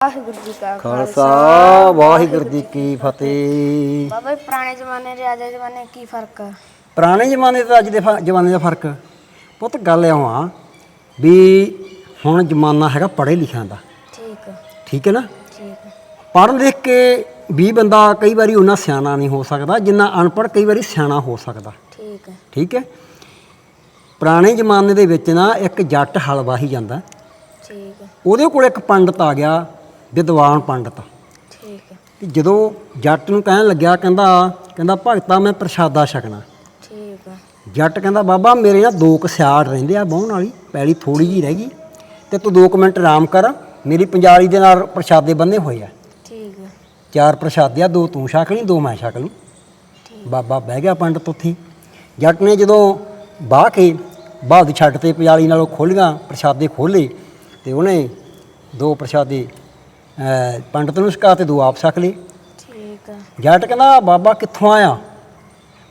ਵਾਹਿਗੁਰੂ ਜੀ ਕਾ ਖਾਲਸਾ ਵਾਹਿਗੁਰੂ ਜੀ ਕੀ ਫਤਿਹ। ਬਾਬਾ ਜੀ, ਪੁਰਾਣੇ ਜ਼ਮਾਨੇ ਤੇ ਅੱਜ ਦੇ ਜ਼ਮਾਨੇ 'ਚ ਕੀ ਫ਼ਰਕ? ਆ ਪੁਰਾਣੇ ਜ਼ਮਾਨੇ ਤੇ ਅੱਜ ਦੇ ਫ- ਜ਼ਮਾਨੇ ਦਾ ਫ਼ਰਕ। ਪੁੱਤ ਗੱਲ ਇਉਂ ਆ ਵੀ ਹੁਣ ਜ਼ਮਾਨਾ ਹੈਗਾ ਪੜ੍ਹੇ ਲਿਖਿਆਂ ਦਾ। ਠੀਕ। ਆ ਠੀਕ ਹੈ ਨਾ? ਠੀਕ। ਆ ਪੜ੍ਹ ਲਿਖ ਕੇ ਵੀ ਬੰਦਾ ਕਈ ਵਾਰੀ ਉਹਨਾਂ ਸਿਆਣਾ ਨਹੀਂ ਹੋ ਸਕਦਾ ਜਿੰਨਾ ਅਨਪੜ੍ਹ ਕਈ ਵਾਰੀ ਸਿਆਣਾ ਹੋ ਸਕਦਾ। ਠੀਕ। ਆ ਠੀਕ ਹੈ? ਪੁਰਾਣੇ ਜ਼ਮਾਨੇ ਦੇ ਵਿੱਚ ਨਾ ਇੱਕ ਜੱਟ ਹਲ ਵਾਹੀ ਜਾਂਦਾ। ਠੀਕ। ਆ ਉਹਦੇ ਕੋਲ ਇੱਕ ਪੰਡਤ ਆ ਗਿਆ ਵਿਦਵਾਨ ਪੰਡਤ। ਠੀਕ ਤੇ ਜਦੋਂ ਜੱਟ ਨੂੰ ਕਹਿਣ ਲੱਗਿਆ ਕਹਿੰਦਾ ਕਹਿੰਦਾ ਭਗਤਾ ਮੈਂ ਪ੍ਰਸ਼ਾਦਾ ਛਕਣਾ। ਠੀਕ ਆ ਜੱਟ ਕਹਿੰਦਾ ਬਾਬਾ ਮੇਰੇ ਨਾਲ ਦੋ ਕੁ ਸਿਆੜ ਰਹਿੰਦੇ ਆ ਬਾਹਣ ਵਾਲੀ ਪੈਲੀ ਥੋੜੀ ਜੀ ਰਹਿ ਗਈ। ਤੇ ਤੂੰ 2 ਮਿੰਟ ਆਰਾਮ ਕਰ ਮੇਰੀ ਪੰਜਾਲੀ ਦੇ ਨਾਲ ਪ੍ਰਸ਼ਾਦੇ ਬੰਨੇ ਹੋਏ ਆ। ਠੀਕ ਆ ਚਾਰ ਪ੍ਰਸ਼ਾਦੇ ਆ ਦੋ ਤੂੰ ਛਕ ਲਈ ਦੋ ਮੈਂ ਛਕ ਲੂੰ। ਬਾਬਾ ਬਹਿ ਗਿਆ ਪੰਡਤ ਉੱਥੇ। ਜੱਟ ਨੇ ਜਦੋਂ ਬਾਹ ਕੇ ਬਾਦ ਛੱਡ ਤੇ ਪੰਜਾਲੀ ਨਾਲੋਂ ਖੋਲੀਆਂ ਪ੍ਰਸ਼ਾਦੇ ਖੋਲੇ ਤੇ ਉਹਨੇ ਦੋ ਪ੍ਰਸ਼ਾਦੇ ਅਹ, ਪੰਡਤ ਨੂੰ ਛਕਾ ਤੇ ਦੋ ਆਪ ਛਕ ਲਏ ਠੀਕ ਆ। ਜੱਟ ਕਹਿੰਦਾ ਬਾਬਾ ਕਿੱਥੋਂ ਆਇਆ?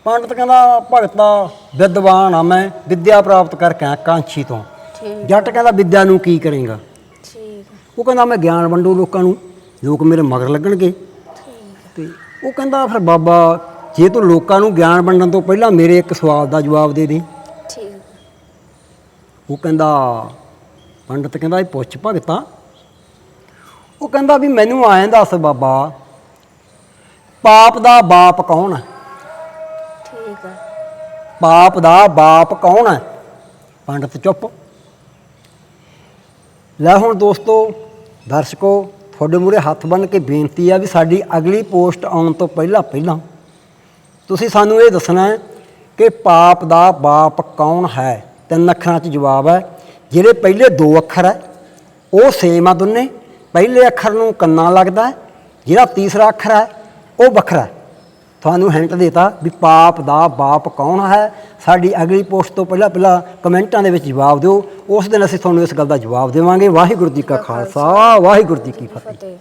ਪੰਡਤ ਕਹਿੰਦਾ ਭਗਤਾ ਵਿਦਵਾਨ ਆ ਮੈਂ ਵਿੱਦਿਆ ਪ੍ਰਾਪਤ ਕਰਕੇ ਆਇਆ ਕਾਂਛੀ ਤੋਂ। ਠੀਕ ਜੱਟ ਕਹਿੰਦਾ ਵਿੱਦਿਆ ਨੂੰ ਕੀ ਕਰੇਗਾ? ਠੀਕ ਆ। ਉਹ ਕਹਿੰਦਾ ਮੈਂ ਗਿਆਨ ਵੰਡੂ ਲੋਕਾਂ ਨੂੰ ਲੋਕ ਮੇਰੇ ਮਗਰ ਲੱਗਣਗੇ। ਠੀਕ ਤੇ ਉਹ ਕਹਿੰਦਾ ਫਿਰ ਬਾਬਾ ਜੇ ਤੂੰ ਲੋਕਾਂ ਨੂੰ ਗਿਆਨ ਵੰਡਣ ਤੋਂ ਪਹਿਲਾਂ ਮੇਰੇ ਇੱਕ ਸਵਾਲ ਦਾ ਜਵਾਬ ਦੇ ਦੇ। ਠੀਕ ਆ। ਉਹ ਕਹਿੰਦਾ ਪੰਡਤ ਕਹਿੰਦਾ ਇਹ ਪੁੱਛ ਭਗਤਾ ਉਹ ਕਹਿੰਦਾ ਵੀ ਮੈਨੂੰ ਆਏ ਦੱਸ ਬਾਬਾ ਪਾਪ ਦਾ ਬਾਪ ਕੌਣ ਹੈ? ਠੀਕ ਆ ਪਾਪ ਦਾ ਬਾਪ ਕੌਣ ਹੈ? ਪੰਡਤ ਚੁੱਪ। ਲੈ ਹੁਣ ਦੋਸਤੋ ਦਰਸ਼ਕੋ ਤੁਹਾਡੇ ਮੂਰੇ ਹੱਥ ਬੰਨ ਕੇ ਬੇਨਤੀ ਆ ਵੀ ਸਾਡੀ ਅਗਲੀ ਪੋਸਟ ਆਉਣ ਤੋਂ ਪਹਿਲਾਂ ਪਹਿਲਾਂ ਤੁਸੀਂ ਸਾਨੂੰ ਇਹ ਦੱਸਣਾ ਹੈ ਕਿ ਪਾਪ ਦਾ ਬਾਪ ਕੌਣ ਹੈ? ਤਿੰਨ ਅੱਖਰਾਂ 'ਚ ਜਵਾਬ ਹੈ ਜਿਹੜੇ ਪਹਿਲੇ ਦੋ ਅੱਖਰ ਹੈ ਉਹ ਸੇਮ ਆ ਦੋਨੇ। ਪਹਿਲੇ ਅੱਖਰ ਨੂੰ ਕੰਨਾ ਲੱਗਦਾ ਹੈ, ਜਿਹੜਾ ਤੀਸਰਾ ਅੱਖਰ ਹੈ, ਉਹ ਵੱਖਰਾ ਹੈ। ਤੁਹਾਨੂੰ ਹਿੰਟ ਦੇਤਾ ਵੀ ਪਾਪ ਦਾ ਬਾਪ ਕੌਣ ਹੈ। ਸਾਡੀ ਅਗਲੀ ਪੋਸਟ ਤੋਂ ਪਹਿਲਾਂ ਪਹਿਲਾਂ ਕਮੈਂਟਾਂ ਦੇ ਵਿੱਚ ਜਵਾਬ ਦਿਓ। ਉਸ ਦਿਨ ਅਸੀਂ ਤੁਹਾਨੂੰ ਇਸ ਗੱਲ ਦਾ ਜਵਾਬ ਦੇਵਾਂਗੇ। ਵਾਹਿਗੁਰੂ ਜੀ ਕਾ ਖਾਲਸਾ, ਵਾਹਿਗੁਰੂ ਜੀ ਕੀ ਫਤਿਹ ਫਤਿਹ।